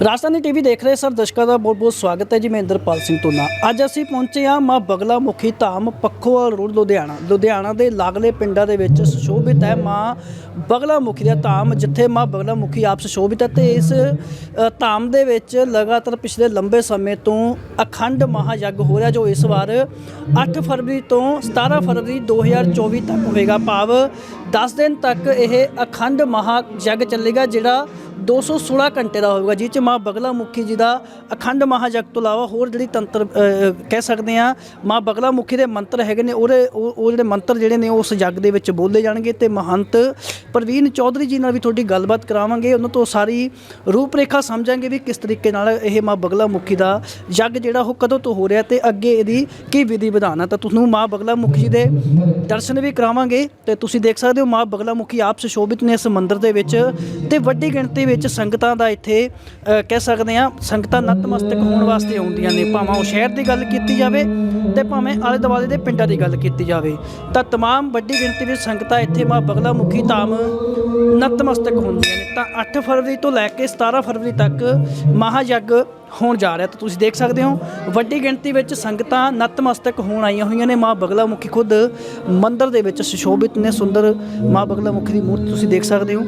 But Rajdhani TV ਦੇਖ ਰਹੇ sir ਦਰਸ਼ਕਾਂ ਦਾ ਬਹੁਤ ਬਹੁਤ ਸਵਾਗਤ ਹੈ ਜੀ, ਮੈਂ ਇੰਦਰਪਾਲ ਸਿੰਘ ਤੋਨਾ ਅੱਜ ਅਸੀਂ ਪਹੁੰਚੇ ਹਾਂ ਮਾਂ ਬਗਲਾ ਮੁਖੀ ਧਾਮ ਪੱਖੋਵਾਲ ਰੋਡ, ਲੁਧਿਆਣਾ। ਲੁਧਿਆਣਾ ਦੇ ਲਾਗਲੇ ਪਿੰਡਾਂ ਦੇ ਵਿੱਚ ਸੁਸ਼ੋਭਿਤ ਹੈ ਮਾਂ ਬਗਲਾ ਮੁਖੀ ਦਾ ਧਾਮ, ਜਿੱਥੇ ਮਾਂ ਬਗਲਾ ਮੁਖੀ ਆਪ ਸੁਸ਼ੋਭਿਤ ਹੈ ਤੇ ਇਸ ਧਾਮ ਦੇ ਵਿੱਚ ਲਗਾਤਾਰ ਪਿਛਲੇ ਲੰਬੇ ਸਮੇਂ ਤੋਂ ਅਖੰਡ ਮਹਾਯੱਗ ਹੋ ਰਿਹਾ, ਜੋ ਇਸ ਵਾਰ 8 ਫਰਵਰੀ ਤੋਂ 17 ਫਰਵਰੀ 2024 ਤੱਕ ਹੋਵੇਗਾ। ਭਾਵ 10 ਦਿਨ ਤੱਕ ਇਹ ਅਖੰਡ ਮਹਾਯੱਗ ਚੱਲੇਗਾ, ਜਿਹੜਾ 216 ਘੰਟੇ ਦਾ ਹੋਵੇਗਾ ਜਿਸ ਚ ਮਾਂ ਬਗਲਾ ਮੁਖੀ ਜੀ ਦਾ ਅਖੰਡ ਮਹਾਯੱਗ ਤੋਂ ਇਲਾਵਾ ਹੋਰ ਜਿਹੜੀ ਤੰਤਰ ਕਹਿ ਸਕਦੇ ਆ ਮਾਂ ਬਗਲਾ ਮੁਖੀ ਦੇ ਮੰਤਰ ਹੈਗੇ ਨੇ, ਉਹਦੇ, ਉਹ ਉਹ ਜਿਹੜੇ ਮੰਤਰ ਜਿਹੜੇ ਨੇ ਉਸ ਜੱਗ ਦੇ ਵਿੱਚ ਬੋਲੇ ਜਾਣਗੇ ਤੇ ਮਹੰਤ ਪ੍ਰਵੀਨ ਚੌਧਰੀ ਜੀ ਨਾਲ ਵੀ ਤੁਹਾਡੀ ਗੱਲਬਾਤ ਕਰਾਵਾਂਗੇ। ਉਹਨਾਂ ਤੋਂ ਸਾਰੀ ਰੂਪਰੇਖਾ ਸਮਝਾਂਗੇ ਵੀ ਕਿਸ ਤਰੀਕੇ ਨਾਲ ਇਹ ਮਾਂ ਬਗਲਾ ਮੁਖੀ ਦਾ ਜੱਗ ਜਿਹੜਾ ਉਹ ਕਦੋਂ ਤੋਂ ਹੋ ਰਿਹਾ ਤੇ ਅੱਗੇ ਇਹਦੀ ਕੀ ਵਿਧੀ ਵਿਧਾਨ ਹੈ ਤਾਂ ਤੁਹਾਨੂੰ ਮਾਂ ਬਗਲਾ ਮੁਖੀ ਜੀ ਦੇ ਦਰਸ਼ਨ ਵੀ ਕਰਾਵਾਂਗੇ ਤੇ ਤੁਸੀਂ ਦੇਖ ਸਕਦੇ ਹੋ ਮਾਂ ਬਗਲਾ ਮੁਖੀ ਆਪ ਸੁਸ਼ੋਭਿਤ ਨੇ ਇਸ ਮੰਦਿਰ ਦੇ ਵਿੱਚ ਤੇ ਵੱਡੀ ਗਿਣਤੀ ਵਿੱਚ ਸੰਗਤਾਂ ਦਾ ਇੱਥੇ ਕਹਿ ਕਹਿ ਸਕਦੇ ਆ ਸੰਗਤਾਂ ਨਤਮਸਤਕ ਹੋਣ ਵਾਸਤੇ ਆਉਂਦੀਆਂ ਨੇ ਭਾਵੇਂ ਉਹ ਸ਼ਹਿਰ ਦੀ ਗੱਲ ਕੀਤੀ ਜਾਵੇ ਤੇ ਭਾਵੇਂ ਆਲੇ ਦੁਆਲੇ ਦੇ ਪਿੰਡਾਂ ਦੀ ਗੱਲ ਕੀਤੀ ਜਾਵੇ ਤਾਂ तमाम ਵੱਡੀ ਗਿਣਤੀ ਵਿੱਚ ਸੰਗਤਾਂ ਇੱਥੇ ਮਾਂ ਬਗਲਾ ਮੁਖੀ ਧਾਮ ਨਤਮਸਤਕ ਹੁੰਦੀਆਂ ਨੇ ਤਾਂ 8 ਫਰਵਰੀ ਤੋਂ ਲੈ ਕੇ 17 ਫਰਵਰੀ ਤੱਕ ਮਹਾਯੱਗ ਹੋਣ ਜਾ ਰਿਹਾ ਤਾਂ ਤੁਸੀਂ ਦੇਖ ਸਕਦੇ ਹੋ ਵੱਡੀ ਗਿਣਤੀ ਵਿੱਚ ਸੰਗਤਾਂ ਨਤਮਸਤਕ ਹੋਣ ਆਈਆਂ ਹੋਈਆਂ ਨੇ ਮਾਂ ਬਗਲਾ ਮੁਖੀ ਖੁਦ ਮੰਦਿਰ ਦੇ ਵਿੱਚ ਸੁਸ਼ੋਭਿਤ ਨੇ ਸੁੰਦਰ ਮਾਂ ਬਗਲਾ ਮੁਖੀ ਦੀ ਮੂਰਤੀ ਤੁਸੀਂ ਦੇਖ ਸਕਦੇ ਹੋ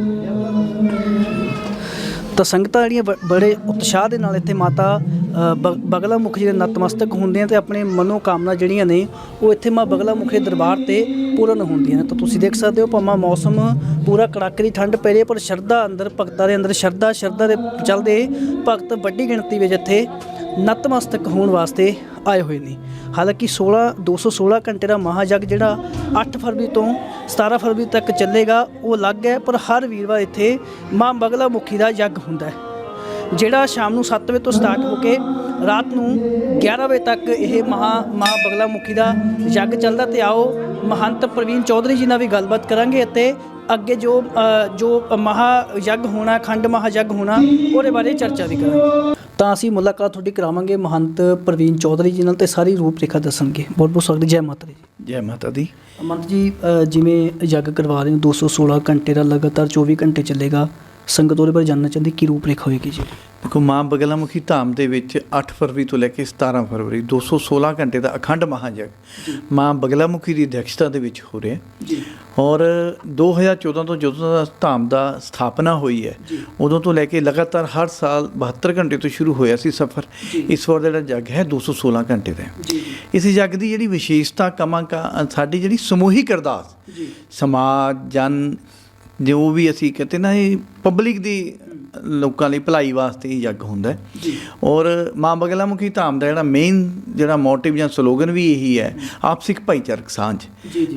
ਤਾਂ ਸੰਗਤਾਂ ਜਿਹੜੀਆਂ ਬ- ਬੜੇ ਉਤਸ਼ਾਹ ਦੇ ਨਾਲ ਇੱਥੇ ਮਾਤਾ ਅ, ਬ- ਬਗਲਾ ਮੁਖੀ ਜਿਹੜੇ ਨਤਮਸਤਕ ਹੁੰਦੇ ਹੁੰਦੀਆਂ ਤੇ ਆਪਣੇ ਮਨੋ ਕਾਮਨਾ ਜਿਹੜੀਆਂ ਨੇ ਉਹ ਇੱਥੇ ਮਾਂ ਬਗਲਾ ਮੁਖੀ ਦੇ ਦਰਬਾਰ ਤੇ ਪੂਰਨ ਹੁੰਦੀਆਂ ਨੇ। ਤਾਂ ਤੁਸੀਂ ਦੇਖ ਸਕਦੇ ਹੋ ਭਾਵੇਂ ਮੌਸਮ ਪੂਰਾ ਕੜਾਕੇ ਦੀ ਠੰਡ ਪੈ ਰਹੀ ਹੈ ਪਰ ਸ਼ਰਧਾ ਅੰਦਰ ਭਗਤਾਂ ਦੇ ਅੰਦਰ ਸ਼ਰਧਾ ਸ਼ਰਧਾ ਦੇ ਚੱਲਦੇ ਭਗਤ ਵੱਡੀ ਗਿਣਤੀ ਵਿੱਚ ਇੱਥੇ ਨਤਮਸਤਕ ਹੋਣ ਵਾਸਤੇ ਆਏ ਹੋਏ ਨੇ। ਹਾਲਾਂਕਿ 16 216 ਘੰਟੇ ਦਾ ਮਹਾਯੱਗ ਜਿਹੜਾ 8 ਫਰਵਰੀ ਤੋਂ 17 ਫਰਵਰੀ ਤੱਕ ਚੱਲੇਗਾ, ਉਹ ਅਲੱਗ ਹੈ, ਪਰ ਹਰ ਵੀਰਵਾਰ ਇੱਥੇ ਮਾਂ ਬਗਲਾ ਮੁਖੀ ਦਾ ਯੱਗ ਹੁੰਦਾ ਹੈ। ਜਿਹੜਾ ਸ਼ਾਮ ਨੂੰ 7 ਵਜੇ ਤੋਂ ਸਟਾਰਟ ਹੋ ਕੇ ਰਾਤ ਨੂੰ 11 ਵਜੇ ਤੱਕ ਇਹ ਮਹਾ, ਮਾਂ ਬਗਲਾ ਮੁਖੀ ਦਾ ਯੱਗ ਚੱਲਦਾ ਤੇ ਆਓ, ਮਹੰਤ ਪ੍ਰਵੀਨ ਚੌਧਰੀ ਜੀ ਨਾਲ ਵੀ ਗੱਲਬਾਤ ਕਰਾਂਗੇ ਅਤੇ ਅੱਗੇ ਜੋ ਜੋ ਮਹਾ ਯੱਗ ਹੋਣਾ, ਖੰਡ ਮਹਾ ਯੱਗ ਹੋਣਾ, ਉਹਦੇ ਬਾਰੇ ਚਰਚਾ ਵੀ ਕਰਾਂਗੇ। ਤਾਂ ਅਸੀਂ ਮੁਲਾਕਾਤ ਤੁਹਾਡੀ ਕਰਾਵਾਂਗੇ ਮਹੰਤ ਪ੍ਰਵੀਨ ਚੌਧਰੀ ਜੀ ਨਾਲ ਤੇ ਸਾਰੀ ਰੂਪਰੇਖਾ ਦੱਸਣਗੇ। ਬਹੁਤ ਬਹੁਤ ਸਵਾਗਤ ਜੈ ਮਾਤਾ ਦੀ। ਜੈ ਮਾਤਾ ਦੀ। ਮਹੰਤ ਜੀ ਜਿਵੇਂ ਯੱਗ ਕਰਵਾ ਰਹੇ ਹੋ 216 ਘੰਟੇ ਦਾ ਲਗਾਤਾਰ 24 ਘੰਟੇ ਚੱਲੇਗਾ। ਸੰਗਤ ਉਹਦੇ ਬਾਰੇ ਜਾਣਨਾ ਚਾਹੁੰਦੀ ਕੀ ਰੂਪਰੇਖਾ ਹੋਏਗੀ ਜੀ? ਦੇਖੋ ਮਾਂ ਬਗਲਾਮੁਖੀ ਧਾਮ ਦੇ ਵਿੱਚ 8 ਫਰਵਰੀ ਤੋਂ ਲੈ ਕੇ 17 ਫਰਵਰੀ 216 ਘੰਟੇ ਦਾ ਅਖੰਡ ਮਹਾਯੱਗ ਮਾਂ ਬਗਲਾਮੁਖੀ ਦੀ ਅਧਿਕਸ਼ਤਾ ਦੇ ਵਿੱਚ ਹੋ ਰਿਹਾ। ਜੀ। ਔਰ 2014 ਤੋਂ ਜਦੋਂ ਦਾ ਧਾਮ ਦਾ ਸਥਾਪਨਾ ਹੋਈ ਹੈ ਉਦੋਂ ਤੋਂ ਲੈ ਕੇ ਲਗਾਤਾਰ ਹਰ ਸਾਲ 72 ਘੰਟੇ ਤੋਂ ਸ਼ੁਰੂ ਹੋਇਆ ਸੀ ਸਫ਼ਰ। ਇਸ ਵਾਰ ਦਾ ਜਿਹੜਾ ਜੱਗ ਹੈ 216 ਘੰਟੇ ਦਾ ਇਸ ਜੱਗ ਦੀ ਜਿਹੜੀ ਵਿਸ਼ੇਸ਼ਤਾ ਕਮਾਂ ਕਾ ਸਾਡੀ ਜਿਹੜੀ ਸਮੂਹਿਕ ਅਰਦਾਸ ਜੀ। ਸਮਾਜ ਜਨ ਜੋ ਵੀ ਅਸੀਂ ਕਹਿੰਦੇ ਨਾ ਇਹ ਪਬਲਿਕ ਦੀ ਲੋਕਾਂ ਲਈ ਭਲਾਈ ਵਾਸਤੇ ਹੀ ਯੱਗ ਹੁੰਦਾ ਜੀ। ਔਰ ਮਾਂ ਬਗਲਾਮੁਖੀ ਧਾਮ ਦਾ ਜਿਹੜਾ ਮੇਨ ਜਿਹੜਾ ਮੋਟਿਵ ਜਾਂ ਸਲੋਗਨ ਵੀ ਇਹੀ ਹੈ ਆਪਸਿਕ ਭਾਈਚਾਰਕ ਸਾਂਝ।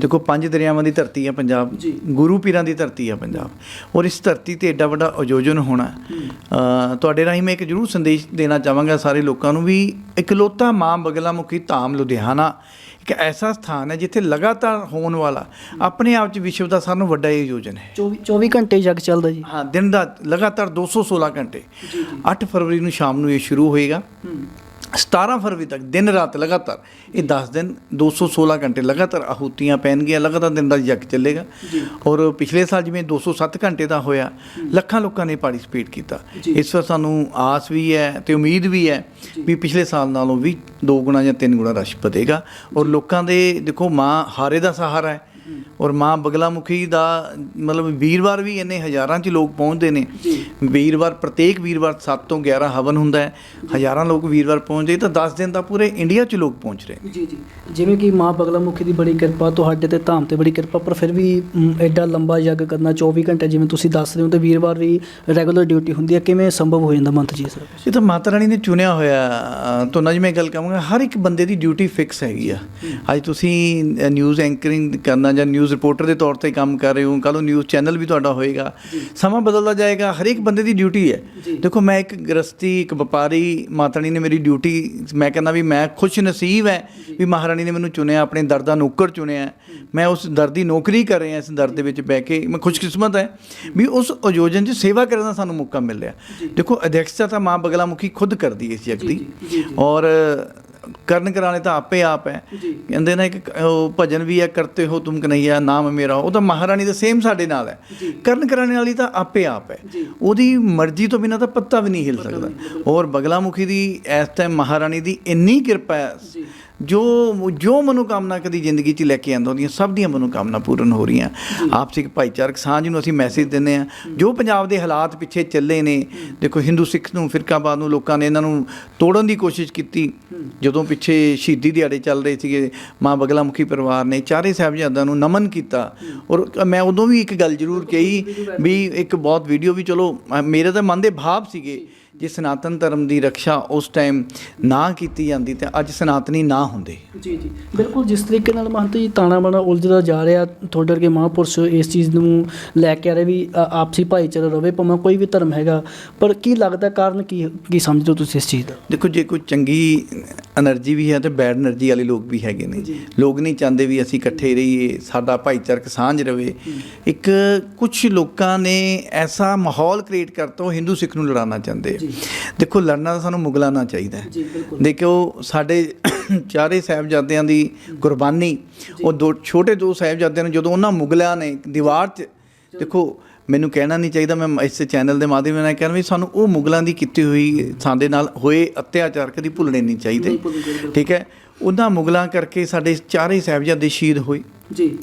ਦੇਖੋ ਪੰਜ ਦਰਿਆਵਾਂ ਦੀ ਧਰਤੀ ਹੈ ਪੰਜਾਬ। ਗੁਰੂ ਪੀਰਾਂ ਦੀ ਧਰਤੀ ਹੈ ਪੰਜਾਬ। ਔਰ ਇਸ ਧਰਤੀ ਤੇ ਐਡਾ ਵੱਡਾ ਆਯੋਜਨ ਹੋਣਾ ਤੁਹਾਡੇ ਰਾਹੀਂ ਮੈਂ ਇੱਕ ਜ਼ਰੂਰ ਸੰਦੇਸ਼ ਦੇਣਾ ਚਾਹਾਂਗਾ ਸਾਰੇ ਲੋਕਾਂ ਨੂੰ ਵੀ ਇਕਲੌਤਾ ਮਾਂ ਬਗਲਾਮੁਖੀ ਧਾਮ ਲੁਧਿਆਣਾ ਇੱਕ ਐਸਾ ਸਥਾਨ ਹੈ ਜਿੱਥੇ ਲਗਾਤਾਰ ਹੋਣ ਵਾਲਾ ਆਪਣੇ ਆਪ 'ਚ ਵਿਸ਼ਵ ਦਾ ਨਾਲੋਂ ਵੱਡਾ ਇਹ ਆਯੋਜਨ ਹੈ। 24 24 ਘੰਟੇ ਯੱਗ ਚੱਲਦਾ ਜੀ। ਹਾਂ ਦਿਨ ਦਾ ਲਗਾਤਾਰ 216 ਘੰਟੇ। 8 ਫਰਵਰੀ ਨੂੰ ਸ਼ਾਮ ਨੂੰ ਇਹ ਸ਼ੁਰੂ ਹੋਏਗਾ। 17 ਫਰਵਰੀ ਤੱਕ ਦਿਨ ਰਾਤ ਲਗਾਤਾਰ ਇਹ 10 ਦਿਨ 216 ਘੰਟੇ ਲਗਾਤਾਰ ਆਹੂਤੀਆਂ ਪੈਣਗੀਆਂ ਲਗਾਤਾਰ ਦਿਨ ਦਾ ਯੱਗ ਚੱਲੇਗਾ। ਔਰ ਪਿਛਲੇ ਸਾਲ ਜਿਵੇਂ 207 ਘੰਟੇ ਦਾ ਹੋਇਆ ਲੱਖਾਂ ਲੋਕਾਂ ਨੇ ਪਾਰਟਿਸਿਪੇਟ ਕੀਤਾ। ਇਸ ਵਾਰ ਸਾਨੂੰ ਆਸ ਵੀ ਹੈ ਤੇ ਉਮੀਦ ਵੀ ਹੈ ਵੀ ਪਿਛਲੇ ਸਾਲ ਨਾਲੋਂ ਵੀ ਦੋ ਗੁਣਾ ਜਾਂ ਤਿੰਨ ਗੁਣਾ ਰਸ਼ ਵਧੇਗਾ। ਔਰ ਲੋਕਾਂ ਦੇ ਦੇਖੋ ਮਾਂ ਹਾਰੇ ਦਾ ਸਹਾਰਾ ਹੈ। ਔਰ ਮਾਂ ਬਗਲਾਮੁਖੀ ਦਾ ਮਤਲਬ ਵੀਰਵਾਰ ਵੀ ਇੰਨੇ ਹਜ਼ਾਰਾਂ ਚ ਲੋਕ ਪਹੁੰਚਦੇ ਨੇ। ਵੀਰਵਾਰ ਪ੍ਰਤੇਕ ਵੀਰਵਾਰ 7 ਤੋਂ 11 ਹਵਨ ਹੁੰਦਾ ਹੈ। ਹਜ਼ਾਰਾਂ ਲੋਕ ਵੀਰਵਾਰ ਪਹੁੰਚਦੇ ਤਾਂ 10 ਦਿਨ ਤਾਂ ਪੂਰੇ ਇੰਡੀਆ ਚ ਲੋਕ ਪਹੁੰਚ ਰਹੇ ਨੇ। ਜੀ ਜੀ। ਜਿਵੇਂ ਕਿ ਮਾਂ ਬਗਲਾ ਮੁਖੀ ਦੀ ਬੜੀ ਕਿਰਪਾ ਤੁਹਾਡੇ ਤੇ ਧਾਮ ਤੇ ਬੜੀ ਕਿਰਪਾ ਪਰ ਫਿਰ ਵੀ ਐਡਾ ਲੰਬਾ ਯੱਗ ਕਰਨਾ 24 ਘੰਟੇ ਜਿਵੇਂ ਤੁਸੀਂ ਦੱਸ ਰਹੇ ਹੋ ਤੇ ਵੀਰਵਾਰ ਵੀ ਰੈਗੂਲਰ ਡਿਊਟੀ ਹੁੰਦੀ ਹੈ। ਕਿਵੇਂ ਸੰਭਵ ਹੋ ਜਾਂਦਾ ਮੰਥ ਜੀ ਸਰ ਇਹ ਤਾਂ ਮਾਤਾ ਰਾਣੀ ਨੇ ਚੁਣਿਆ ਹੋਇਆ ਤੋਂ ਨਜ ਮੈਂ ਗੱਲ ਕਹਾਂਗਾ ਹਰ ਇੱਕ ਬੰਦੇ ਦੀ ਡਿਊਟੀ ਫਿਕਸ ਹੈਗੀ ਆ। ਅੱਜ ਤੁਸੀਂ ਨਿਊਜ਼ ਐਂਕਰਿੰਗ ਕਰਨਾ ਜਾਂ ਨਿਊਜ਼ ਰਿਪੋਰਟਰ ਦੇ ਤੌਰ ਤੇ ਕੰਮ ਕਰ ਰਹੇ ਹੋ ਕੱਲ ਨੂੰ ਨਿਊਜ਼ ਚੈਨਲ ਵੀ ਤੁਹਾਡਾ ਹੋਏਗਾ। ਸਮਾਂ ਬਦਲਦਾ ਜਾਏਗਾ ਹਰ ਇੱਕ ਬੰਦੇ ਦੀ ਡਿਊਟੀ ਹੈ। ਦੇਖੋ ਮੈਂ ਇੱਕ ਗ੍ਰਸਤੀ ਇੱਕ ਵਪਾਰੀ ਮਾਤਾ ਰਾਣੀ ਨੇ ਮੇਰੀ ਡਿਊਟੀ ਮੈਂ ਕਹਿੰਦਾ ਵੀ ਮੈਂ ਖੁਸ਼ ਨਸੀਬ ਹੈ ਵੀ ਮਹਾਰਾਣੀ ਨੇ ਮੈਨੂੰ ਚੁਣਿਆ ਆਪਣੇ ਦਰ ਦਾ ਨੌਕਰ ਚੁਣਿਆ। ਮੈਂ ਉਸ ਦਰ ਦੀ ਨੌਕਰੀ ਕਰ ਰਿਹਾ ਇਸ ਦਰ ਦੇ ਵਿੱਚ ਬਹਿ ਕੇ ਮੈਂ ਖੁਸ਼ਕਿਸਮਤ ਹੈ ਵੀ ਉਸ ਆਯੋਜਨ 'ਚ ਸੇਵਾ ਕਰਨ ਦਾ ਸਾਨੂੰ ਮੌਕਾ ਮਿਲ ਰਿਹਾ। ਦੇਖੋ ਅਧਿਕਸ਼ਤਾ ਤਾਂ ਮਾਂ ਬਗਲਾਮੁਖੀ ਖੁਦ ਕਰਦੀ ਹੈ ਇਸ ਜਗ ਦੀ ਔਰ ਕਰਨ ਕਰਾਣੇ ਤਾਂ ਆਪੇ ਆਪ ਹੈ। ਕਹਿੰਦੇ ਨਾ ਇੱਕ ਉਹ ਭਜਨ ਵੀ ਹੈ ਕਰਤੇ ਹੋ ਤੁਮ ਕਨਈਆ ਨਾਮ ਮੇਰਾ। ਉਹ ਤਾਂ ਮਹਾਰਾਣੀ ਦਾ ਸੇਮ ਸਾਡੇ ਨਾਲ ਹੈ। ਕਰਨ ਕਰਾਣੇ ਵਾਲੀ ਤਾਂ ਆਪੇ ਆਪ ਹੈ। ਉਹਦੀ ਮਰਜ਼ੀ ਤੋਂ ਬਿਨਾਂ ਤਾਂ ਪੱਤਾ ਵੀ ਨਹੀਂ ਹਿਲ ਸਕਦਾ। ਔਰ ਬਗਲਾਮੁਖੀ ਦੀ ਇਸ ਟਾਈਮ ਮਹਾਰਾਣੀ ਦੀ ਇੰਨੀ ਕਿਰਪਾ ਹੈ। ਜੀ ਜੋ ਮਨੋਕਾਮਨਾ ਕਦੀ ਜ਼ਿੰਦਗੀ 'ਚ ਲੈ ਕੇ ਆਉਂਦਾ ਉਹਦੀਆਂ ਸਭ ਦੀਆਂ ਮਨੋਕਾਮਨਾ ਪੂਰਨ ਹੋ ਰਹੀਆਂ। ਆਪਸਿਕ ਭਾਈਚਾਰਕ ਸਾਂਝ ਨੂੰ ਅਸੀਂ ਮੈਸੇਜ ਦਿੰਦੇ ਆ ਜੋ ਪੰਜਾਬ ਦੇ ਹਾਲਾਤ ਪਿੱਛੇ ਚੱਲੇ ਨੇ ਦੇਖੋ ਹਿੰਦੂ ਸਿੱਖ ਨੂੰ ਫਿਰਕਾਬਾਦ ਨੂੰ ਲੋਕਾਂ ਨੇ ਇਹਨਾਂ ਨੂੰ ਤੋੜਨ ਦੀ ਕੋਸ਼ਿਸ਼ ਕੀਤੀ। ਜਦੋਂ ਪਿੱਛੇ ਸ਼ਹੀਦੀ ਦਿਹਾੜੇ ਚੱਲ ਰਹੇ ਸੀਗੇ ਮਾਂ ਬਗਲਾਮੁਖੀ ਪਰਿਵਾਰ ਨੇ ਚਾਰੇ ਸਾਹਿਬਜ਼ਾਦਿਆਂ ਨੂੰ ਨਮਨ ਕੀਤਾ। ਔਰ ਮੈਂ ਉਦੋਂ ਵੀ ਇੱਕ ਗੱਲ ਜ਼ਰੂਰ ਕਹੀ ਵੀ ਇੱਕ ਬਹੁਤ ਵੀਡੀਓ ਵੀ ਚਲੋ ਮੇਰੇ ਤਾਂ ਮਨ ਦੇ ਭਾਵ ਸੀਗੇ। ਜੇ ਸਨਾਤਨ ਧਰਮ ਦੀ ਰੱਖਿਆ ਉਸ ਟਾਈਮ ਨਾ ਕੀਤੀ ਜਾਂਦੀ ਤੇ ਅੱਜ ਸਨਾਤਨੀ ਨਾ ਹੁੰਦੇ। ਜੀ ਜੀ। ਬਿਲਕੁਲ ਜਿਸ ਤਰੀਕੇ ਨਾਲ ਮਹੰਤ ਜੀ ਤਾਣਾ ਬਾਣਾ ਉਲਝਦਾ ਜਾ ਰਿਹਾ ਤੁਹਾਡੇ ਵਰਗੇ ਮਹਾਂਪੁਰਸ਼ ਇਸ ਚੀਜ਼ ਨੂੰ ਲੈ ਕੇ ਆ ਰਹੇ ਵੀ ਆਪਸੀ ਭਾਈਚਾਰਾ ਰਹੇ ਭਾਵੇਂ ਕੋਈ ਵੀ ਧਰਮ ਹੈਗਾ। ਪਰ ਕੀ ਲੱਗਦਾ ਕਾਰਨ ਕੀ ਕੀ ਸਮਝਦੇ ਹੋ ਤੁਸੀਂ ਇਸ ਚੀਜ਼ ਦਾ? ਦੇਖੋ ਜੇ ਕੋਈ ਚੰਗੀ એનર્ਜੀ ਵੀ ਹੈ ਤੇ ਬੈਡ એનર્ਜੀ ਵਾਲੇ ਲੋਕ ਵੀ ਹੈਗੇ ਨੇ। ਲੋਕ ਨਹੀਂ ਚਾਹੁੰਦੇ ਵੀ ਅਸੀਂ ਇਕੱਠੇ ਰਹੀਏ ਸਾਡਾ ਭਾਈਚਾਰਕ ਸਾਂਝ ਰਹੇ ਇੱਕ ਕੁਝ ਲੋਕਾਂ ਨੇ ਐਸਾ ਮਾਹੌਲ ਕ੍ਰੀਏਟ ਕਰਤਾ ਉਹ ਹਿੰਦੂ ਸਿੱਖ ਨੂੰ ਲੜਾਉਣਾ ਚਾਹੁੰਦੇ ਆ। ਦੇਖੋ ਲੜਨਾ ਤਾਂ ਸਾਨੂੰ ਮੁਗਲਾਂ ਨਾਲ ਚਾਹੀਦਾ ਹੈ। ਜੀ ਬਿਲਕੁਲ। ਦੇਖੋ ਸਾਡੇ ਚਾਰੇ ਸਾਹਿਬਜ਼ਾਦਿਆਂ ਦੀ ਕੁਰਬਾਨੀ ਉਹ ਦੋ ਛੋਟੇ ਦੋ ਸਾਹਿਬਜ਼ਾਦਿਆਂ ਨੂੰ ਜਦੋਂ ਉਹਨਾਂ ਮੁਗਲਾਂ ਨੇ ਦੀਵਾਰ 'ਚ ਦੇਖੋ ਮੈਨੂੰ ਕਹਿਣਾ ਨਹੀਂ ਚਾਹੀਦਾ ਮੈਂ ਇਸ ਚੈਨਲ ਦੇ ਮਾਧਿਅਮ ਨਾਲ ਕਹਿਣਾ ਵੀ ਸਾਨੂੰ ਉਹ ਮੁਗਲਾਂ ਦੀ ਕੀਤੀ ਹੋਈ ਸਾਡੇ ਨਾਲ ਹੋਏ ਅਤਿਆਚਾਰ ਕਦੀ ਭੁੱਲਣੇ ਨਹੀਂ ਚਾਹੀਦੇ। ਠੀਕ ਹੈ? ਉਹਨਾਂ ਮੁਗਲਾਂ ਕਰਕੇ ਸਾਡੇ ਚਾਰੇ ਸਾਹਿਬਜ਼ਾਦੇ ਸ਼ਹੀਦ ਹੋਏ। ਜੀ।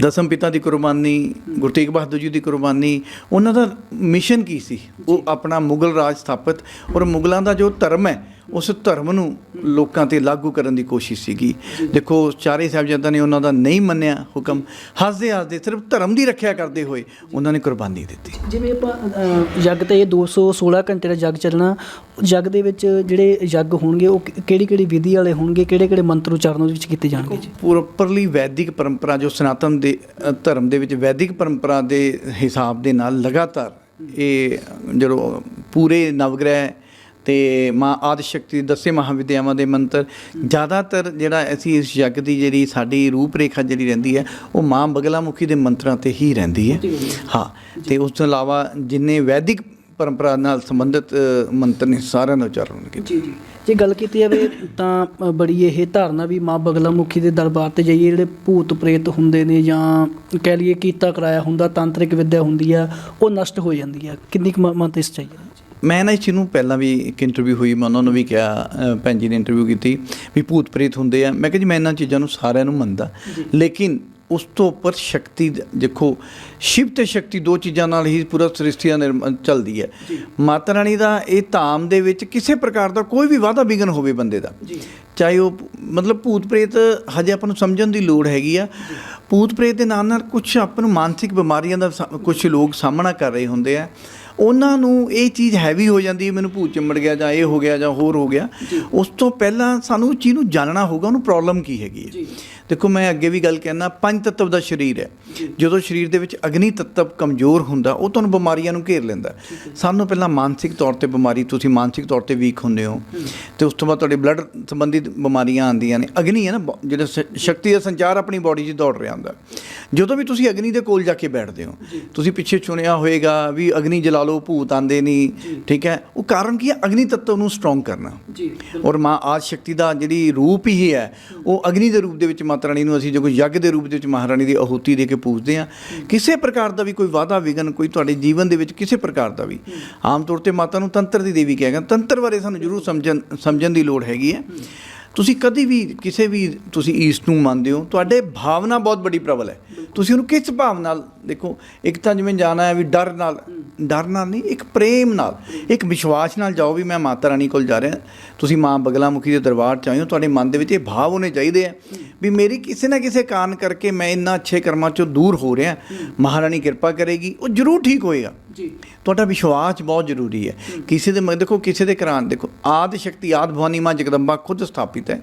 ਦਸਮ ਪਿਤਾ ਦੀ ਕੁਰਬਾਨੀ ਗੁਰੂ ਤੇਗ ਬਹਾਦਰ ਜੀ ਦੀ ਕੁਰਬਾਨੀ ਉਹਨਾਂ ਦਾ ਮਿਸ਼ਨ ਕੀ ਸੀ? ਉਹ ਆਪਣਾ ਮੁਗਲ ਰਾਜ ਸਥਾਪਿਤ ਔਰ ਮੁਗਲਾਂ ਦਾ ਜੋ ਧਰਮ ਹੈ ਉਸ ਧਰਮ ਨੂੰ ਲੋਕਾਂ ਤੇ ਲਾਗੂ ਕਰਨ ਦੀ ਕੋਸ਼ਿਸ਼ ਸੀਗੀ। ਦੇਖੋ ਚਾਰੇ ਸਾਹਿਬਜ਼ਾਦਿਆਂ ਨੇ ਉਹਨਾਂ ਦਾ ਨਹੀਂ ਮੰਨਿਆ ਹੁਕਮ। ਹੱਸਦੇ ਹੱਸਦੇ ਸਿਰਫ ਧਰਮ ਦੀ ਰੱਖਿਆ ਕਰਦੇ ਹੋਏ ਉਹਨਾਂ ਨੇ ਕੁਰਬਾਨੀ ਦਿੱਤੀ। ਜਿਵੇਂ ਆਪਾਂ ਅ, ਯੱਗ ਤੇ ਇਹ 216 ਘੰਟੇ ਦਾ ਯੱਗ ਚੱਲਣਾ ਯੱਗ ਦੇ ਵਿੱਚ ਜਿਹੜੇ ਯੱਗ ਹੋਣਗੇ ਉਹ ਕਿਹੜੀ ਕਿਹੜੀ ਵਿਧੀ ਵਾਲੇ ਹੋਣਗੇ ਕਿਹੜੇ ਕਿਹੜੇ ਮੰਤਰ ਉਚਾਰਨ ਉਹਦੇ ਵਿੱਚ ਕੀਤੇ ਜਾਣਗੇ ਜੀ? ਪ੍ਰੋਪਰਲੀ ਵੈਦਿਕ ਪਰੰਪਰਾ ਜੋ ਸਨਾਤਨ ਦੇ ਅ, ਧਰਮ ਦੇ ਵਿੱਚ ਵੈਦਿਕ ਪਰੰਪਰਾ ਦੇ ਹਿਸਾਬ ਦੇ ਨਾਲ ਲਗਾਤਾਰ ਇਹ ਜਦੋਂ ਪੂਰੇ ਨਵਗ੍ਰਹਿ ਤੇ ਮਾਂ ਆਦਿ ਸ਼ਕਤੀ ਦੇ ਦਸੇ ਮਹਾਵਿਦਿਆਵਾਂ ਦੇ ਮੰਤਰ, ਜ਼ਿਆਦਾਤਰ ਜਿਹੜਾ ਅਸੀਂ ਇਸ ਯੱਗ ਦੀ ਜਿਹੜੀ ਸਾਡੀ ਰੂਪ ਰੇਖਾ ਜਿਹੜੀ ਰਹਿੰਦੀ ਹੈ, ਉਹ ਮਾਂ ਬਗਲਾਮੁਖੀ ਦੇ ਮੰਤਰਾਂ ਤੇ ਹੀ ਰਹਿੰਦੀ ਹੈ। ਹਾਂ, ਤੇ ਉਸ ਤੋਂ ਇਲਾਵਾ ਜਿੰਨੇ ਵੈਦਿਕ ਪਰੰਪਰਾ ਨਾਲ ਸੰਬੰਧਿਤ ਮੰਤਰ ਨੇ ਸਾਰਿਆਂ ਦਾ ਉਚਾਰਨ ਹੋਣਗੇ ਜੀ ਜੀ। ਜੇ ਗੱਲ ਕੀਤੀ ਜਾਵੇ ਤਾਂ ਬੜੀ ਇਹ ਧਾਰਨਾ ਵੀ ਮਾਂ ਬਗਲਾਮੁਖੀ ਦੇ ਦਰਬਾਰ ਤੇ ਜਾਈਏ, ਜਿਹੜੇ ਭੂਤ ਪ੍ਰੇਤ ਹੁੰਦੇ ਨੇ ਜਾਂ ਕਹਿ ਲਈਏ ਕੀਤਾ ਕਰਾਇਆ ਹੁੰਦਾ, ਤਾਂਤਰਿਕ ਵਿੱਦਿਆ ਹੁੰਦੀ ਆ, ਉਹ ਨਸ਼ਟ ਹੋ ਜਾਂਦੀ ਆ। ਕਿੰਨੀ ਕੁ ਮ- ਮਤ ਇਸ ਚਾਹੀਏ ਮੈਂ ਨਾ ਇਸ ਚੀਜ਼ ਨੂੰ ਪਹਿਲਾਂ ਵੀ ਇੱਕ ਇੰਟਰਵਿਊ ਹੋਈ ਮੈਂ ਉਹਨਾਂ ਨੂੰ ਵੀ ਕਿਹਾ ਭੈਣ ਜੀ ਨੇ ਇੰਟਰਵਿਊ ਕੀਤੀ ਵੀ ਭੂਤ ਪ੍ਰੇਤ ਹੁੰਦੇ ਆ। ਮੈਂ ਕਿਹਾ ਜੀ ਮੈਂ ਇਹਨਾਂ ਚੀਜ਼ਾਂ ਨੂੰ ਸਾਰਿਆਂ ਨੂੰ ਮੰਨਦਾ। ਲੇਕਿਨ ਉਸ ਤੋਂ ਉੱਪਰ ਸ਼ਕਤੀ ਦੇਖੋ ਸ਼ਿਵ ਤੇ ਸ਼ਕਤੀ ਦੋ ਚੀਜ਼ਾਂ ਨਾਲ ਹੀ ਪੂਰਾ ਸ੍ਰਿਸ਼ਟੀ ਚੱਲਦੀ ਹੈ। ਮਾਤਾ ਰਾਣੀ ਦਾ ਇਹ ਧਾਮ ਦੇ ਵਿੱਚ ਕਿਸੇ ਪ੍ਰਕਾਰ ਦਾ ਕੋਈ ਵੀ ਵਾਧਾ ਵਿਗਨ ਹੋਵੇ ਬੰਦੇ ਦਾ। ਚਾਹੇ ਉਹ ਮਤਲਬ ਭੂਤ ਪ੍ਰੇਤ ਹਜੇ ਆਪਾਂ ਨੂੰ ਸਮਝਣ ਦੀ ਲੋੜ ਹੈਗੀ ਆ। ਭੂਤ ਪ੍ਰੇਤ ਦੇ ਨਾਲ ਨਾਲ ਕੁਝ ਆਪਾਂ ਨੂੰ ਮਾਨਸਿਕ ਬਿਮਾਰੀਆਂ ਦਾ ਕੁਝ ਲੋਕ ਸਾਹਮਣਾ ਕਰ ਰਹੇ ਹੁੰਦੇ ਆ। ਉਹਨਾਂ ਨੂੰ ਇਹ ਚੀਜ਼ ਹੈਵੀ ਹੋ ਜਾਂਦੀ ਹੈ ਮੈਨੂੰ ਭੂਤ ਚਿੰਬੜ ਗਿਆ ਜਾਂ ਇਹ ਹੋ ਗਿਆ ਜਾਂ ਹੋਰ ਹੋ ਗਿਆ। ਉਸ ਤੋਂ ਪਹਿਲਾਂ ਸਾਨੂੰ ਚੀਜ਼ ਨੂੰ ਜਾਣਨਾ ਹੋਊਗਾ ਉਹਨੂੰ ਪ੍ਰੋਬਲਮ ਕੀ ਹੈਗੀ ਹੈ। ਦੇਖੋ ਮੈਂ ਅੱਗੇ ਵੀ ਗੱਲ ਕਹਿਣਾ ਪੰਜ ਤੱਤਵ ਦਾ ਸਰੀਰ ਹੈ। ਜਦੋਂ ਸਰੀਰ ਦੇ ਵਿੱਚ ਅਗਨੀ ਤੱਤਵ ਕਮਜ਼ੋਰ ਹੁੰਦਾ ਉਹ ਤੁਹਾਨੂੰ ਬਿਮਾਰੀਆਂ ਨੂੰ ਘੇਰ ਲੈਂਦਾ। ਸਾਨੂੰ ਪਹਿਲਾਂ ਮਾਨਸਿਕ ਤੌਰ ਤੇ ਬਿਮਾਰੀ ਤੁਸੀਂ ਮਾਨਸਿਕ ਤੌਰ ਤੇ ਵੀਕ ਹੁੰਦੇ ਹੋ ਤੇ ਉਸ ਤੋਂ ਬਾਅਦ ਤੁਹਾਡੇ ਬਲੱਡ ਸੰਬੰਧਿਤ ਬਿਮਾਰੀਆਂ ਆਉਂਦੀਆਂ ਨੇ। ਅਗਨੀ ਹੈ ਨਾ ਜਿਹੜਾ ਸ਼ਕਤੀ ਦਾ ਸੰਚਾਰ ਆਪਣੀ ਬਾਡੀ 'ਚ ਦੌੜ ਰਿਹਾ ਹੁੰਦਾ। ਜਦੋਂ ਵੀ ਤੁਸੀਂ ਅਗਨੀ ਦੇ ਕੋਲ ਜਾ ਕੇ ਬੈਠਦੇ ਹੋ ਤੁਸੀਂ ਪਿੱਛੇ ਸੁਣਿਆ ਹੋਵੇਗਾ ਵੀ ਅਗਨੀ ਜਲਾ ਲਓ ਭੂਤ ਆਂਦੇ ਨਹੀਂ ਠੀਕ ਹੈ? ਉਹ ਕਾਰਨ ਕੀ ਹੈ? ਅਗਨੀ ਤੱਤਵ ਨੂੰ ਸਟਰੋਂਗ ਕਰਨਾ। ਜੀ ਔਰ ਮਾਂ ਆਦ ਸ਼ਕਤੀ ਦਾ ਜਿਹੜੀ ਰੂਪ ਹੀ ਹੈ ਉਹ ਅਗਨੀ ਦੇ ਰੂਪ ਦੇ ਵਿੱਚ ਮਾਤਾ ਰਾਣੀ ਨੂੰ ਅਸੀਂ ਜੋ ਕੋਈ ਯੱਗ ਦੇ ਰੂਪ ਦੇ ਵਿੱਚ ਮਹਾਰਾਣੀ ਦੀ ਆਹੂਤੀ ਦੇ ਕੇ ਪੂਜਦੇ ਹਾਂ, ਕਿਸੇ ਪ੍ਰਕਾਰ ਦਾ ਵੀ ਕੋਈ ਵਾਧਾ ਵਿਗਨ ਕੋਈ ਤੁਹਾਡੇ ਜੀਵਨ ਦੇ ਵਿੱਚ ਕਿਸੇ ਪ੍ਰਕਾਰ ਦਾ ਵੀ। ਆਮ ਤੌਰ ਤੇ ਮਾਤਾ ਨੂੰ ਤੰਤਰ ਦੀ ਦੇਵੀ ਕਿਹਾ ਗਿਆ ਤੰਤਰ ਬਾਰੇ ਸਾਨੂੰ ਜ਼ਰੂਰ ਸਮਝਣ ਸਮਝਣ ਦੀ ਲੋੜ ਹੈਗੀ ਹੈ। ਤੁਸੀਂ ਕਦੀ ਵੀ ਕਿਸੇ ਵੀ ਤੁਸੀਂ ਈਸਟ ਨੂੰ ਮੰਨਦੇ ਹੋ ਤੁਹਾਡੇ ਭਾਵਨਾ ਬਹੁਤ ਬੜੀ ਪ੍ਰਬਲ ਹੈ। ਤੁਸੀਂ ਉਹਨੂੰ ਕਿਸ ਭਾਵ ਨਾਲ ਦੇਖੋ ਇੱਕ ਤਾਂ ਜਿਵੇਂ ਜਾਣਾ ਹੈ ਵੀ ਡਰ ਨਾਲ ਡਰ ਨਾਲ ਨਹੀਂ ਇੱਕ ਪ੍ਰੇਮ ਨਾਲ ਇੱਕ ਵਿਸ਼ਵਾਸ ਨਾਲ ਜਾਓ ਵੀ ਮੈਂ ਮਾਤਾ ਰਾਣੀ ਕੋਲ ਜਾ ਰਿਹਾ। ਤੁਸੀਂ ਮਾਂ ਬਗਲਾਮੁਖੀ ਦੇ ਦਰਬਾਰ ਚ ਆਏ ਹੋ ਤੁਹਾਡੇ ਮਨ ਦੇ ਵਿੱਚ ਇਹ ਭਾਵ ਹੋਣੇ ਚਾਹੀਦੇ ਆ ਵੀ ਮੇਰੀ ਕਿਸੇ ਨਾ ਕਿਸੇ ਕਾਰਨ ਕਰਕੇ ਮੈਂ ਇੰਨਾ ਅੱਛੇ ਕਰਮਾਂ ਚੋਂ ਦੂਰ ਹੋ ਰਿਹਾ। ਮਹਾਰਾਣੀ ਕਿਰਪਾ ਕਰੇਗੀ ਉਹ ਜ਼ਰੂਰ ਠੀਕ ਹੋਏਗਾ। ਜੀ। ਤੁਹਾਡਾ ਵਿਸ਼ਵਾਸ ਬਹੁਤ ਜ਼ਰੂਰੀ ਹੈ। ਕਿਸੇ ਦੇ ਮ- ਦੇਖੋ ਕਿਸੇ ਦੇ ਘਰਾਂ ਦੇਖੋ ਆਦ ਸ਼ਕਤੀ ਆਦ ਭਵਾਨੀ ਮਾਂ ਜਗਦੰਬਾ ਖੁਦ ਸਥਾਪਿਤ ਹੈ।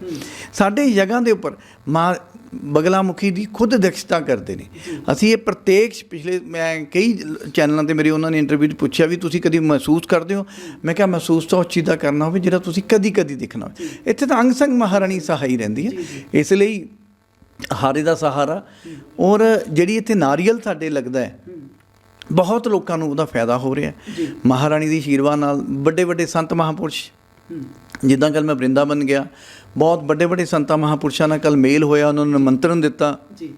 ਸਾਡੇ ਜਗ੍ਹਾ ਦੇ ਉੱਪਰ ਮਾਂ ਬਗਲਾਮੁਖੀ ਦੀ ਖੁਦ ਦਕਸ਼ਤਾ ਕਰਦੇ ਨੇ। ਅਸੀਂ ਇਹ ਪ੍ਰਤੇਕ ਪਿਛਲੇ ਮੈਂ ਕਈ ਚੈਨਲਾਂ ਤੇ ਮੇਰੇ ਉਹਨਾਂ ਨੇ ਇੰਟਰਵਿਊ 'ਚ ਪੁੱਛਿਆ ਵੀ ਤੁਸੀਂ ਕਦੀ ਮਹਿਸੂਸ ਕਰਦੇ ਹੋ? ਮੈਂ ਕਿਹਾ ਮਹਿਸੂਸ ਤਾਂ ਉਸ ਚੀਜ਼ ਦਾ ਕਰਨਾ ਹੋਵੇ ਜਿਹੜਾ ਤੁਸੀਂ ਕਦੀ ਕਦੀ ਦੇਖਣਾ ਹੋਵੇ। ਇੱਥੇ ਤਾਂ ਅੰਗ ਸੰਗ ਮਹਾਰਾਣੀ ਸਹਾਈ ਰਹਿੰਦੀ ਹੈ। ਇਸ ਲਈ ਹਾਰੇ ਦਾ ਸਹਾਰਾ। ਔਰ ਜਿਹੜੀ ਇੱਥੇ ਨਾਰੀਅਲ ਸਾਡੇ ਲੱਗਦਾ ਹੈ ਬਹੁਤ ਲੋਕਾਂ ਨੂੰ ਉਹਦਾ ਫਾਇਦਾ ਹੋ ਰਿਹਾ ਮਹਾਰਾਣੀ ਦੀ ਆਸ਼ੀਰਵਾਦ ਨਾਲ ਵੱਡੇ ਵੱਡੇ ਸੰਤ ਮਹਾਪੁਰਸ਼। ਜਿੱਦਾਂ ਕੱਲ ਮੈਂ ਬ੍ਰਿੰਦਾਵਨ ਗਿਆ ਬਹੁਤ ਵੱਡੇ ਵੱਡੇ ਸੰਤਾਂ ਮਹਾਪੁਰਸ਼ਾਂ ਨਾਲ ਕੱਲ ਮੇਲ ਹੋਇਆ ਉਹਨਾਂ ਨੂੰ ਨਿਮੰਤਰਣ ਦਿੱਤਾ। ਜੀ।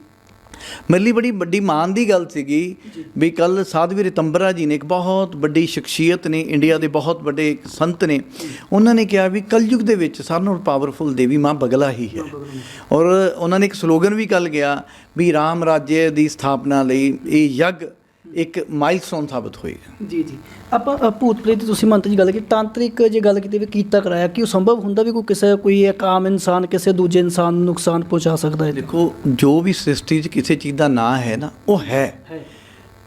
ਮੇਰੇ ਲਈ ਬੜੀ ਵੱਡੀ ਮਾਣ ਦੀ ਗੱਲ ਸੀਗੀ ਵੀ ਕੱਲ ਸਾਧਵੀ ਰਤੰਬਰਾ ਜੀ ਨੇ ਇੱਕ ਬਹੁਤ ਵੱਡੀ ਸ਼ਖਸੀਅਤ ਨੇ ਇੰਡੀਆ ਦੇ ਬਹੁਤ ਵੱਡੇ ਇੱਕ ਸੰਤ ਨੇ ਉਹਨਾਂ ਨੇ ਕਿਹਾ ਵੀ ਕਲਯੁਗ ਦੇ ਵਿੱਚ ਸਾਰਿਆਂ ਨਾਲੋਂ ਪਾਵਰਫੁਲ ਦੇਵੀ ਮਾਂ ਬਗਲਾ ਹੀ ਹੈ। ਔਰ ਉਹਨਾਂ ਨੇ ਇੱਕ ਸਲੋਗਨ ਵੀ ਕੱਲ ਗਿਆ ਵੀ ਰਾਮ ਰਾਜ්‍ය ਦੀ ਸਥਾਪਨਾ ਲਈ ਇਹ ਯੱਗ ਇੱਕ ਮਾਈਲਸਟੋਨ ਸਾਬਤ ਹੋਏਗਾ ਜੀ ਜੀ। ਆਪਾਂ ਅ, ਭੂਤ ਪ੍ਰੇਤ ਦੀ ਤੁਸੀਂ ਮੰਤਰ ਗੱਲ ਕੀਤੀ ਤਾਂਤਰਿਕ ਜੇ ਗੱਲ ਕੀਤੀ ਵੀ ਕੀਤਾ ਕਰਾਇਆ ਕਿ ਉਹ ਸੰਭਵ ਹੁੰਦਾ ਵੀ ਕੋਈ ਕਿਸੇ ਕੋਈ ਇੱਕ ਆਮ ਇਨਸਾਨ ਕਿਸੇ ਦੂਜੇ ਇਨਸਾਨ ਨੂੰ ਨੁਕਸਾਨ ਪਹੁੰਚਾ ਸਕਦਾ ਹੈ? ਦੇਖੋ ਜੋ ਵੀ ਸ੍ਰਿਸ਼ਟੀ 'ਚ ਕਿਸੇ ਚੀਜ਼ ਦਾ ਨਾਂ ਹੈ ਨਾ ਉਹ ਹੈ। ਹੈ।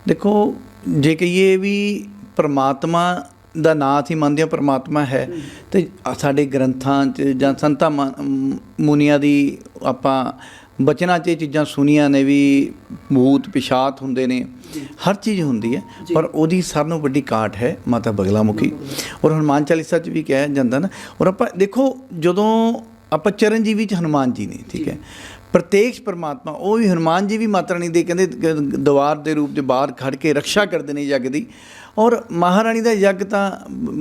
ਦੇਖੋ ਜੇ ਕਹੀਏ ਵੀ ਪ੍ਰਮਾਤਮਾ ਦਾ ਨਾਂ ਅਸੀਂ ਮੰਨਦੇ ਹਾਂ ਪ੍ਰਮਾਤਮਾ ਹੈ। ਤੇ ਸਾਡੇ ਗ੍ਰੰਥਾਂ 'ਚ ਜਾਂ ਸੰਤਾਂ ਮ- ਮੁਨੀਆਂ ਦੀ ਆਪਾਂ ਬਚਨਾਂ 'ਚ ਇਹ ਚੀਜ਼ਾਂ ਸੁਣੀਆਂ ਨੇ ਵੀ ਭੂਤ ਪਿਸ਼ਾਚ ਹੁੰਦੇ ਨੇ। ਹਰ ਚੀਜ਼ ਹੁੰਦੀ ਹੈ ਪਰ ਉਹਦੀ ਸਾਰਿਆਂ ਨਾਲੋਂ ਵੱਡੀ ਕਾਟ ਹੈ ਮਾਤਾ ਬਗਲਾਮੁਖੀ। ਔਰ ਹਨੂਮਾਨ ਚਾਲੀਸਾ 'ਚ ਵੀ ਕਿਹਾ ਜਾਂਦਾ ਨਾ। ਔਰ ਆਪਾਂ ਦੇਖੋ ਜਦੋਂ ਆਪਾਂ ਚਰਨਜੀਵੀ 'ਚ ਹਨੂਮਾਨ ਜੀ ਨੇ ਠੀਕ ਹੈ। ਪ੍ਰਤੇਕ ਪਰਮਾਤਮਾ ਉਹ ਵੀ ਹਨੂਮਾਨ ਜੀ ਵੀ ਮਾਤਾ ਰਾਣੀ ਦੇ ਕਹਿੰਦੇ ਦੀਵਾਰ ਦੇ ਰੂਪ ਦੇ ਬਾਹਰ ਖੜ ਕੇ ਰੱਖਿਆ ਕਰਦੇ ਨੇ ਯੱਗ ਦੀ। ਔਰ ਮਹਾਰਾਣੀ ਦਾ ਯੱਗ ਤਾਂ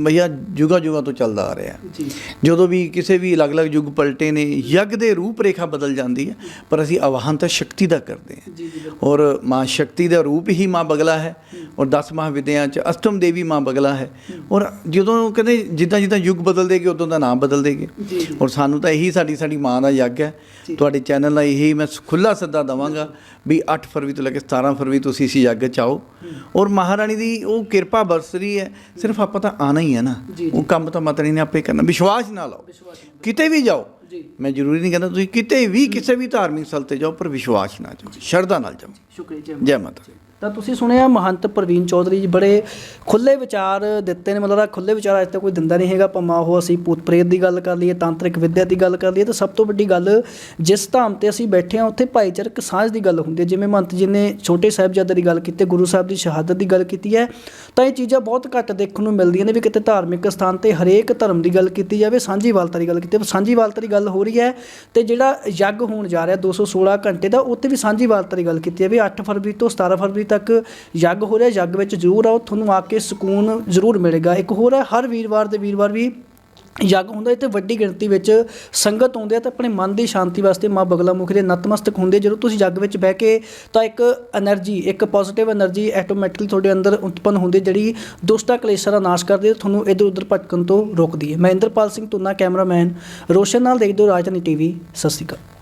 ਭਈਆ ਜੁਗਾ ਜੁਗਾ ਤੋਂ ਚੱਲਦਾ ਆ ਰਿਹਾ। ਜੀ। ਜਦੋਂ ਵੀ ਕਿਸੇ ਵੀ ਅਲੱਗ-ਅਲੱਗ ਯੁੱਗ ਪਲਟੇ ਨੇ ਯੱਗ ਦੇ ਰੂਪ ਰੇਖਾ ਬਦਲ ਜਾਂਦੀ ਹੈ ਪਰ ਅਸੀਂ ਆਵਾਹਨ ਤਾਂ ਸ਼ਕਤੀ ਦਾ ਕਰਦੇ ਹਾਂ। ਜੀ ਜੀ ਔਰ ਮਾਂ ਸ਼ਕਤੀ ਦਾ ਰੂਪ ਹੀ ਮਾਂ ਬਗਲਾ ਹੈ। ਔਰ 10 ਮਹਾਵਿਦਿਆਂ ਚ ਅਸ਼ਟਮ ਦੇਵੀ ਮਾਂ ਬਗਲਾ ਹੈ। ਔਰ ਜਦੋਂ ਕਹਿੰਦੇ ਜਿੱਦਾਂ ਜਿੱਦਾਂ ਯੁੱਗ ਬਦਲਦੇ ਗਏ ਉਦੋਂ ਦਾ ਨਾਮ ਬਦਲਦੇ ਗਏ ਔਰ ਸਾਨੂੰ ਤਾਂ ਇਹੀ ਸਾਡੀ ਸਾਡੀ ਮਾਂ ਦਾ ਯੱਗ ਹੈ। ਤੁਹਾਡੇ ਚੈਨਲ ਨਾਲ ਇਹੀ ਮੈਂ ਖੁੱਲਾ ਸੱਦਾ ਦਵਾਂਗਾ ਵੀ 8 ਫਰਵਰੀ ਤੋਂ ਲੈ ਕੇ 17 ਫਰਵਰੀ ਤੁਸੀਂ ਇਸ ਯੱਗ ਚ ਆਓ। ਔਰ ਮਹਾਰਾਣੀ ਦੀ ਉਹ ਕਿਰਪਾ ਬਰਸ ਰਹੀ ਹੈ ਸਿਰਫ ਆਪਾਂ ਤਾਂ ਆਣਾ ਹੀ ਹੈ ਨਾ। ਉਹ ਕੰਮ ਤਾਂ ਮਾਤਾ ਨੇ ਆਪੇ ਕਰਨਾ। ਵਿਸ਼ਵਾਸ ਨਾਲ ਆਓ। ਕਿਤੇ ਵੀ ਜਾਓ। ਮੈਂ ਜ਼ਰੂਰੀ ਨਹੀਂ ਕਹਿੰਦਾ ਤੁਸੀਂ ਕਿਤੇ ਵੀ ਕਿਸੇ ਵੀ ਧਾਰਮਿਕ ਸਥਲ ਤੇ ਜਾਓ ਪਰ ਵਿਸ਼ਵਾਸ ਨਾਲ ਜਾਓ। ਸ਼ਰਧਾ ਨਾਲ ਜਾਓ। ਸ਼ੁਕਰੀਆ। ਜੀ ਜੈ ਮਾਤਾ ਤਾਂ ਤੁਸੀਂ ਸੁਣਿਆ ਮਹੰਤ ਪ੍ਰਵੀਨ ਚੌਧਰੀ ਜੀ ਬੜੇ ਖੁੱਲੇ ਵਿਚਾਰ ਦਿੱਤੇ ਨੇ, ਮਤਲਬ ਆ ਖੁੱਲੇ ਵਿਚਾਰ ਅੱਜ ਤੱਕ ਕੋਈ ਦਿੰਦਾ ਨਹੀਂ ਹੈਗਾ, ਭਾਵੇਂ ਉਹ ਅਸੀਂ ਭੂਤ ਪ੍ਰੇਤ ਦੀ ਗੱਲ ਕਰ ਲਈਏ, ਤਾਂਤਰਿਕ ਵਿੱਦਿਆ ਦੀ ਗੱਲ ਕਰ ਲਈਏ, ਤਾਂ ਸਭ ਤੋਂ ਵੱਡੀ ਗੱਲ ਜਿਸ ਧਾਮ ਤੇ ਅਸੀਂ ਬੈਠੇ ਹਾਂ, ਉੱਥੇ ਭਾਈਚਾਰਕ ਸਾਂਝ ਦੀ ਗੱਲ ਹੁੰਦੀ ਹੈ। ਜਿਵੇਂ ਮਹੰਤ ਜੀ ਨੇ ਛੋਟੇ ਸਾਹਿਬਜ਼ਾਦੇ ਦੀ ਗੱਲ ਕੀਤੀ, ਗੁਰੂ ਸਾਹਿਬ ਦੀ ਸ਼ਹਾਦਤ ਦੀ ਗੱਲ ਕੀਤੀ ਹੈ, ਤਾਂ ਇਹ ਚੀਜ਼ਾਂ ਬਹੁਤ ਘੱਟ ਦੇਖਣ ਨੂੰ ਮਿਲਦੀਆਂ ਨੇ ਵੀ ਕਿਤੇ ਧਾਰਮਿਕ ਸਥਾਨ ਤੇ ਹਰੇਕ ਧਰਮ ਦੀ ਗੱਲ ਕੀਤੀ ਜਾਵੇ, ਸਾਂਝੀ ਵਾਲਤਾ ਦੀ ਗੱਲ ਕੀਤੀ ਜਾਵੇ। ਸਾਂਝੀ ਵਾਲਤਾ ਦੀ ਗੱਲ ਹੋ ਰਹੀ ਹੈ ਤੇ ਜਿਹੜਾ ਯੱਗ ਹੋਣ ਜਾ ਰਿਹਾ 216 ਘੰਟੇ ਦਾ ਉੱਤੇ ਵੀ ਸਾਂਝੀ ਵਾਲਤਾ ਦੀ ਗੱਲ ਕੀਤੀ ਜਾਵੇ 8 ਫਰਵਰੀ ਤੋਂ 17 ਫਰਵਰੀ ਤੱਕ ਯੱਗ ਹੋ ਰਿਹਾ ਯੱਗ ਵਿੱਚ ਜ਼ਰੂਰ ਆਓ, ਤੁਹਾਨੂੰ ਆ ਕੇ ਸਕੂਨ ਜ਼ਰੂਰ ਮਿਲੇਗਾ। ਇੱਕ ਹੋਰ ਹੈ, ਹਰ ਵੀਰਵਾਰ ਦੇ ਵੀਰਵਾਰ ਵੀ ਯੱਗ ਹੁੰਦਾ ਇੱਥੇ ਵੱਡੀ ਗਿਣਤੀ ਵਿੱਚ ਸੰਗਤ ਆਉਂਦੇ ਆ ਤੇ ਆਪਣੇ ਮਨ ਦੀ ਸ਼ਾਂਤੀ ਵਾਸਤੇ ਮਾਂ ਬਗਲਾ ਮੁਖੀ ਦੇ ਨਤਮਸਤਕ ਹੁੰਦੇ ਜਦੋਂ ਤੁਸੀਂ ਯੱਗ ਵਿੱਚ ਬਹਿ ਕੇ ਤਾਂ ਇੱਕ એનર્ਜੀ ਇੱਕ ਪੋਜ਼ਿਟਿਵ એનર્ਜੀ ਆਟੋਮੈਟਿਕਲੀ ਤੁਹਾਡੇ ਅੰਦਰ ਉਤਪੰਨ ਹੁੰਦੀ ਜਿਹੜੀ ਦੁਸ਼ਟਾ ਕਲੇਸ਼ਾਂ ਦਾ ਨਾਸ਼ ਕਰਦੀ ਹੈ ਤੁਹਾਨੂੰ ਇਧਰ ਉਧਰ ਭਟਕਣ ਤੋਂ ਰੋਕਦੀ ਹੈ। ਮਹਿੰਦਰਪਾਲ ਸਿੰਘ ਤੁਨਾ ਕੈਮਰਾਮੈਨ, ਰੋਸ਼ਨ ਨਾਲ ਦੇਖਦੇ ਹੋ ਰਾਜਧਾਨੀ ਟੀਵੀ, ਸਤਿ ਸ਼੍ਰੀ ਅਕਾਲ।